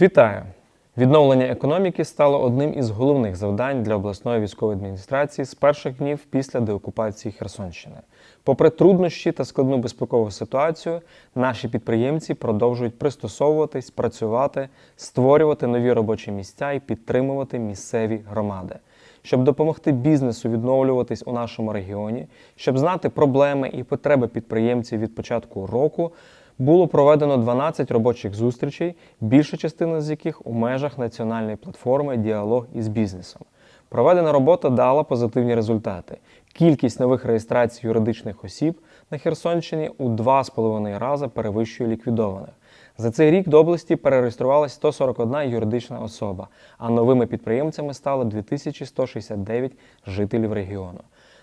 Вітаю! Відновлення економіки стало одним із головних завдань для обласної військової адміністрації з перших днів після деокупації Херсонщини. Попри труднощі та складну безпекову ситуацію, наші підприємці продовжують пристосовуватись, працювати, створювати нові робочі місця і підтримувати місцеві громади. Щоб допомогти бізнесу відновлюватись у нашому регіоні, щоб знати проблеми і потреби підприємців від початку року, було проведено 12 робочих зустрічей, більша частина з яких у межах національної платформи Діалог із бізнесом. Проведена робота дала позитивні результати. Кількість нових реєстрацій юридичних осіб на Херсонщині у 2,5 рази перевищує ліквідованих. За цей рік до області перереєструвалась 141 юридична особа, а новими підприємцями стало 2169 жителів регіону.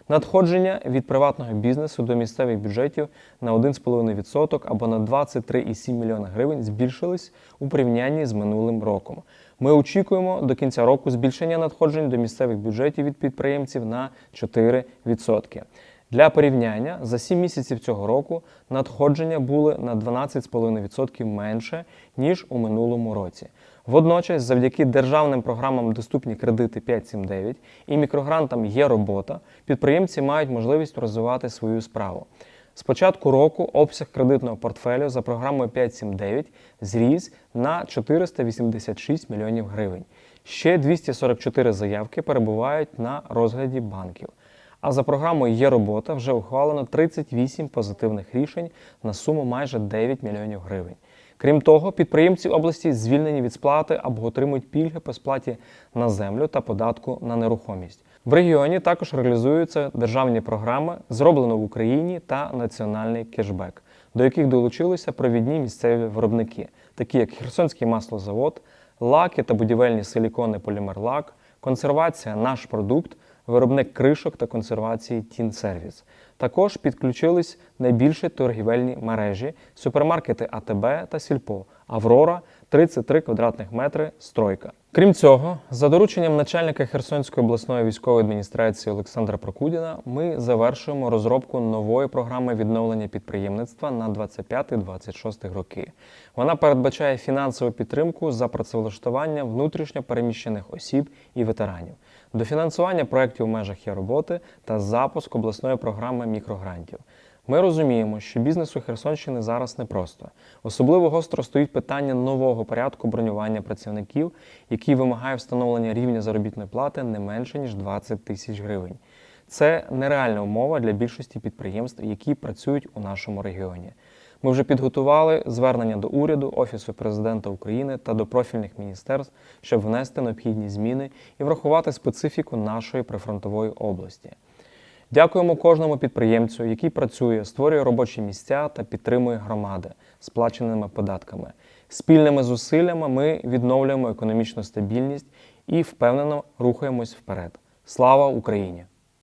Надходження від приватного бізнесу до місцевих бюджетів на 1,5% або на 23,7 мільйона гривень збільшились у порівнянні з минулим роком. Ми очікуємо до кінця року збільшення надходжень до місцевих бюджетів від підприємців на 4%. Для порівняння за 7 місяців цього року надходження були на 12,5% менше ніж у минулому році. Водночас, завдяки державним програмам Доступні кредити 579 і мікрогрантам є робота, підприємці мають можливість розвивати свою справу. З початку року обсяг кредитного портфелю за програмою 579 зріс на 486 мільйонів гривень. Ще 244 заявки перебувають на розгляді банків. А за програмою є робота вже ухвалено 38 позитивних рішень на суму майже 9 мільйонів гривень. Крім того, підприємці області звільнені від сплати або отримують пільги по сплаті на землю та податку на нерухомість. В регіоні також реалізуються державні програми Зроблено в Україні та Національний кешбек, до яких долучилися провідні місцеві виробники, такі як Херсонський маслозавод, лаки та будівельні силікони Полімерлак, консервація Наш продукт, виробник кришок та консервації Тінсервіс. Також підключились найбільші торгівельні мережі, супермаркети АТБ та Сільпо, Аврора, 33 квадратних метри, стройка. Крім цього, за дорученням начальника Херсонської обласної військової адміністрації Олександра Прокудіна, ми завершуємо розробку нової програми відновлення підприємництва на 25-26 роки. Вона передбачає фінансову підтримку за працевлаштування внутрішньо переміщених осіб і ветеранів, дофінансування проєктів в межах є роботи та запуск обласної програми мікрогрантів. Ми розуміємо, що бізнесу Херсонщини зараз непросто. Особливо гостро стоїть питання нового порядку бронювання працівників, який вимагає встановлення рівня заробітної плати не менше ніж 20 тисяч гривень. Це нереальна умова для більшості підприємств, які працюють у нашому регіоні. Ми вже підготували звернення до уряду, Офісу президента України та до профільних міністерств, щоб внести необхідні зміни і врахувати специфіку нашої прифронтової області. Дякуємо кожному підприємцю, який працює, створює робочі місця та підтримує громади сплаченими податками. Спільними зусиллями ми відновлюємо економічну стабільність і впевнено рухаємось вперед. Слава Україні!